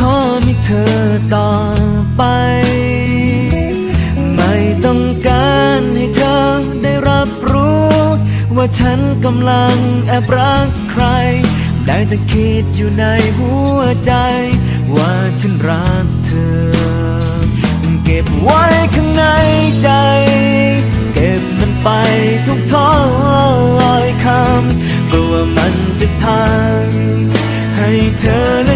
ขอมีเธอต่อไป ไม่ต้องการให้เธอได้รับรู้ ว่าฉันกำลังแอบรักใคร ได้แต่คิดอยู่ในหัวใจ ว่าฉันรักเธอ เก็บไว้ข้างในใจ เก็บมันไปทุกถ้อยคำกลัวมันจะทางให้เธอ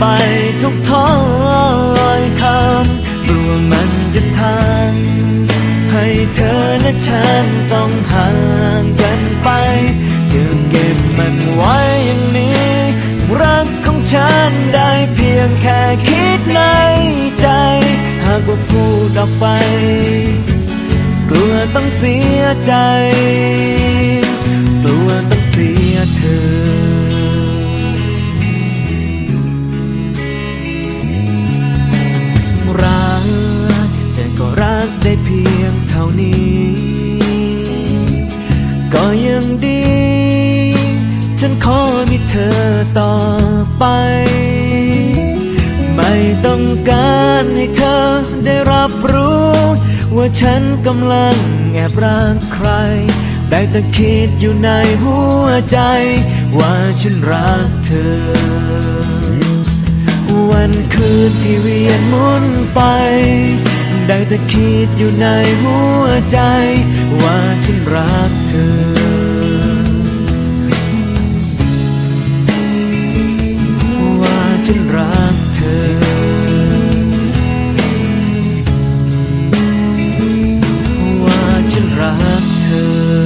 ไปทุกถ้อยคำกลัวมันจะทางให้เธอและฉันต้องห่างกันไปจะเก็บมันไว้อย่างนี้ รักของฉันได้เพียงแค่คิดในใจ หากว่าพูดออกไป กลัวต้องเสียใจ ก็ยังดี ฉันขอมีเธอต่อไป ไม่ต้องการให้เธอได้รับรู้ ว่าฉันกำลังแอบรักใคร ได้แต่คิดอยู่ในหัวใจ ว่าฉันรักเธอ วันคืนที่เวียนหมุนไป ได้แต่คิดอยู่ในหัวใจ ว่าฉันรักเธอฉันรักเธอ ว่าฉันรักเธอ